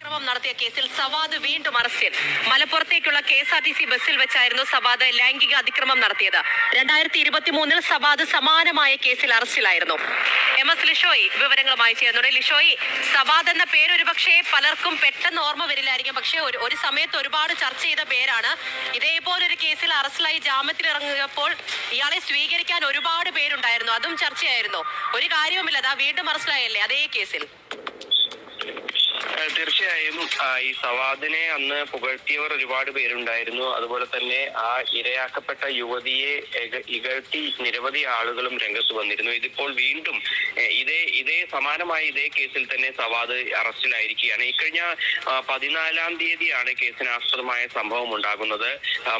അക്രമം നടത്തിയ കേസിൽ സവാദ് വീണ്ടും അറസ്റ്റിൽ മലപ്പുറത്തേക്കുള്ള K S R T C ബസ്സിൽ വെച്ചായിരുന്നു സവാദ് ലൈംഗിക അതിക്രമം നടത്തിയത്. രണ്ടായിരത്തി ഇരുപത്തി മൂന്നിൽ സവാദ് സമാനമായ കേസിൽ അറസ്റ്റിലായിരുന്നു എം എസ് ലിഷോയി വിവരങ്ങളുമായി ചേർന്നുണ്ട് ലിഷോയി സവാദ് എന്ന പേര് ഒരുപക്ഷെ പലർക്കും പെട്ടെന്ന് ഓർമ്മ വരില്ലായിരിക്കും. പക്ഷേ ഒരു ഒരു സമയത്ത് ഒരുപാട് ചർച്ച ചെയ്ത പേരാണ്. ഇതേപോലൊരു കേസിൽ അറസ്റ്റിലായി ജാമ്യത്തിൽ ഇറങ്ങിയപ്പോൾ ഇയാളെ സ്വീകരിക്കാൻ ഒരുപാട് പേരുണ്ടായിരുന്നു. അതും ചർച്ചയായിരുന്നു. ഒരു കാര്യവുമില്ല. അതാ വീണ്ടും അറസ്റ്റിലായല്ലേ അതേ കേസിൽ. തീർച്ചയായും ഈ സവാദിനെ അന്ന് പുകഴ്ത്തിയവർ ഒരുപാട് പേരുണ്ടായിരുന്നു. അതുപോലെ തന്നെ ആ ഇരയാക്കപ്പെട്ട യുവതിയെ ഇകഴ്ത്തി നിരവധി ആളുകളും രംഗത്ത് വന്നിരുന്നു. ഇതിപ്പോൾ വീണ്ടും ഇതേ സമാനമായ ഇതേ കേസിൽ തന്നെ സവാദ് അറസ്റ്റിലായിരിക്കുകയാണ്. ഇക്കഴിഞ്ഞ പതിനാലാം തീയതിയാണ് കേസിനാസ്പദമായ സംഭവം ഉണ്ടാകുന്നത്.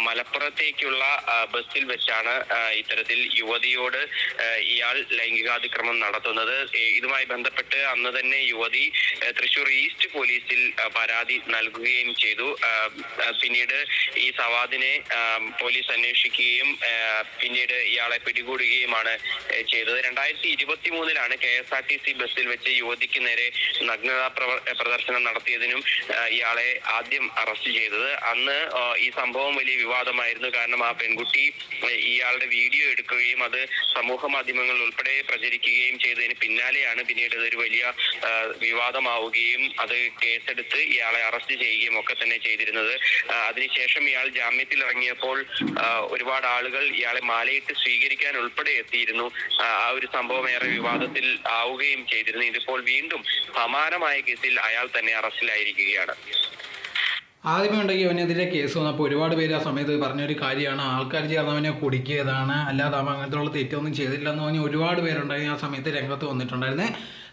മലപ്പുറത്തേക്കുള്ള ബസ്സിൽ വെച്ചാണ് ഇത്തരത്തിൽ യുവതിയോട് ഇയാൾ ലൈംഗികാതിക്രമം നടത്തുന്നത്. ഇതുമായി ബന്ധപ്പെട്ട് അന്ന് തന്നെ യുവതി തൃശൂർ ഈസ്റ്റ് പോലീസിൽ പരാതി നൽകുകയും ചെയ്തു. പിന്നീട് ഈ സവാദിനെ പോലീസ് അന്വേഷിക്കുകയും പിന്നീട് ഇയാളെ പിടികൂടുകയുമാണ് ചെയ്തത്. രണ്ടായിരത്തി ഇരുപത്തി മൂന്നിലാണ് K S R T C ബസ്സിൽ വെച്ച് യുവതിക്ക് നേരെ നഗ്നതാ പ്രദർശനം നടത്തിയതിനും ഇയാളെ ആദ്യം അറസ്റ്റ് ചെയ്തത്. അന്ന് ഈ സംഭവം വലിയ വിവാദമായിരുന്നു. കാരണം ആ പെൺകുട്ടി ഇയാളുടെ വീഡിയോ എടുക്കുകയും അത് സമൂഹ മാധ്യമങ്ങളിൽ ഉൾപ്പെടെ പ്രചരിക്കുകയും ചെയ്തതിന് പിന്നാലെയാണ് പിന്നീട് ഇതൊരു വലിയ വിവാദമാവുകയും അത് കേസെടുത്ത് ഇയാളെ അറസ്റ്റ് ചെയ്യുകയും ഒക്കെ തന്നെ ചെയ്തിരുന്നത്. അതിനുശേഷം ഇയാൾ ജാമ്യത്തിൽ ഇറങ്ങിയപ്പോൾ ഒരുപാട് ആളുകൾ ഇയാളെ മാലയിട്ട് സ്വീകരിക്കാൻ ഉൾപ്പെടെ എത്തിയിരുന്നു. ആ, ഒരു സംഭവം ഏറെ വിവാദത്തിൽ ആവുകയും ചെയ്തിരുന്നു. ഇതിപ്പോൾ വീണ്ടും സമാനമായ കേസിൽ അയാൾ തന്നെ അറസ്റ്റിലായിരിക്കുകയാണ്. ആദ്യമേ ഉണ്ടെങ്കിൽ അവനെതിരെ കേസ് വന്നപ്പോൾ ഒരുപാട് പേര് ആ സമയത്ത് പറഞ്ഞൊരു കാര്യമാണ്. ആൾക്കാർ ചേർന്ന് അവനെ കുടിക്കിയതാണ്. അല്ലാതെ അവൻ അങ്ങനത്തെ ഉള്ള തെറ്റൊന്നും ചെയ്തില്ലെന്ന് പറഞ്ഞ് ഒരുപാട് പേരുണ്ടായി. ആ സമയത്ത് രംഗത്ത് വന്നിട്ടുണ്ടായിരുന്നേ.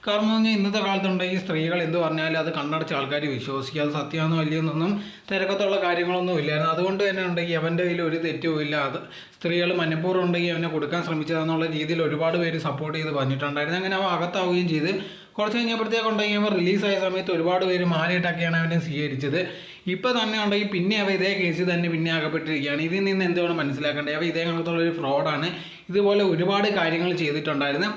കാരണം എന്ന് പറഞ്ഞാൽ ഇന്നത്തെ കാലത്തുണ്ടെങ്കിൽ സ്ത്രീകൾ എന്ത് പറഞ്ഞാലും അത് കണ്ണടച്ച് ആൾക്കാർ വിശ്വസിക്കുക അത് സത്യമാണെന്നോ അല്ലയെന്നൊന്നും തിരക്കത്തുള്ള കാര്യങ്ങളൊന്നും ഇല്ലായിരുന്നു. അതുകൊണ്ട് തന്നെ ഉണ്ടെങ്കിൽ അവന്റെ കയ്യിൽ ഒരു തെറ്റും ഇല്ല. അത് സ്ത്രീകൾ മനഃപൂർവം ഉണ്ടെങ്കിൽ അവനെ കൊടുക്കാൻ ശ്രമിച്ചതെന്നുള്ള രീതിയിൽ ഒരുപാട് പേര് സപ്പോർട്ട് ചെയ്ത് പറഞ്ഞിട്ടുണ്ടായിരുന്നു. അങ്ങനെ അവൻ അകത്താവുകയും ചെയ്ത്. കുറച്ച് കഴിഞ്ഞപ്പോഴത്തേക്ക് ഉണ്ടെങ്കിൽ അവൻ റിലീസായ സമയത്ത് ഒരുപാട് പേര് മാലയിട്ടൊക്കെയാണ് അവനെ സ്വീകരിച്ചത്. ഇപ്പോൾ തന്നെ ഉണ്ടെങ്കിൽ പിന്നെ അവ ഇതേ കേസിൽ തന്നെ പിന്നെ അകപ്പെട്ടിരിക്കുകയാണ്. ഇതിൽ നിന്ന് എന്തുകൊണ്ട് മനസ്സിലാക്കേണ്ടത്? അവ ഇതേ കണക്കത്തുള്ള ഫ്രോഡാണ് ഇതുപോലെ ഒരുപാട് കാര്യങ്ങൾ ചെയ്തിട്ടുണ്ടായിരുന്നു.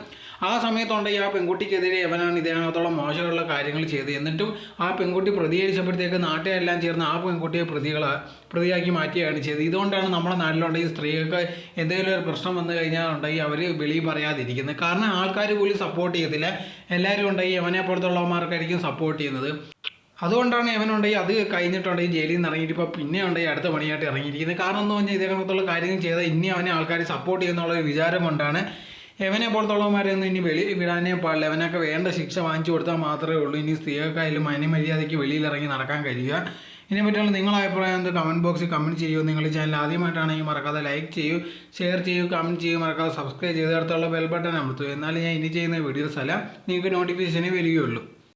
ആ സമയത്തുണ്ടെങ്കിൽ ആ പെൺകുട്ടിക്കെതിരെ അവനാണ് കണക്കത്തോളം മോശമുള്ള കാര്യങ്ങൾ ചെയ്ത് എന്നിട്ടും ആ പെൺകുട്ടി പ്രതികരിച്ചപ്പോഴത്തേക്ക് നാട്ടുകാരെല്ലാം ചേർന്ന് ആ പെൺകുട്ടിയെ പ്രതികളെ പ്രതിയാക്കി മാറ്റുകയാണ് ചെയ്തത്. ഇതുകൊണ്ടാണ് നമ്മുടെ നാട്ടിലുണ്ടെങ്കിൽ സ്ത്രീകൾക്ക് എന്തെങ്കിലും ഒരു പ്രശ്നം വന്നു കഴിഞ്ഞാൽ ഉണ്ടെങ്കിൽ അവർ വെളിയിൽ പറയാതിരിക്കുന്നത്. കാരണം ആൾക്കാർ പോലും സപ്പോർട്ട് ചെയ്യത്തില്ല. എല്ലാവരും ഉണ്ടെങ്കിൽ അവനെ പുറത്തുള്ളവന്മാർക്കായിരിക്കും സപ്പോർട്ട് ചെയ്യുന്നത്. അതുകൊണ്ടാണ് ഇവനുണ്ടെങ്കിൽ അത് കഴിഞ്ഞിട്ടുണ്ടെങ്കിൽ ജയിലിൽ നിന്ന് ഇറങ്ങിയിട്ട് ഇപ്പോൾ പിന്നെ ഉണ്ടെങ്കിൽ അടുത്ത പണിയായിട്ട് ഇറങ്ങിയിരിക്കുന്നത്. കാരണം എന്ന് പറഞ്ഞാൽ ഇതേ കണക്കുള്ള കാര്യങ്ങൾ ചെയ്താൽ ഇനി അവനെ ആൾക്കാർ സപ്പോർട്ട് ചെയ്യുന്നുള്ള ഒരു വിചാരം കൊണ്ടാണ് എവനെ പോലത്തുള്ളവന്മാരെയൊന്നും ഇനി വെളി വിടാനേ പാടില്ല. എവനൊക്കെ വേണ്ട ശിക്ഷ വാങ്ങിച്ചു കൊടുത്താൽ മാത്രമേ ഉള്ളൂ. ഇനി സ്ത്രീകൾക്കായാലും മാന്യമര്യാദയ്ക്ക് വെളിയിൽ ഇറങ്ങി നടക്കാൻ കഴിയുക. ഇതിനെ പറ്റിയുള്ള നിങ്ങളുടെ അഭിപ്രായം എന്ത്? കമന്റ് ബോക്സിൽ കമന്റ് ചെയ്യൂ. നിങ്ങൾ ഈ ചാനൽ ആദ്യമായിട്ടാണെങ്കിൽ മറക്കാതെ ലൈക്ക് ചെയ്യൂ. ഷെയർ ചെയ്യൂ. കമന്റ് ചെയ്യൂ. മറക്കാതെ സബ്സ്ക്രൈബ് ചെയ്ത് അടുത്തുള്ള ബെൽ ബട്ടൺ അമർത്തൂ. എന്നാലും ഞാൻ ഇനി ചെയ്യുന്ന വീഡിയോസ് അല്ല നിങ്ങൾക്ക് നോട്ടിഫിക്കേഷനേ വരികയുള്ളൂ.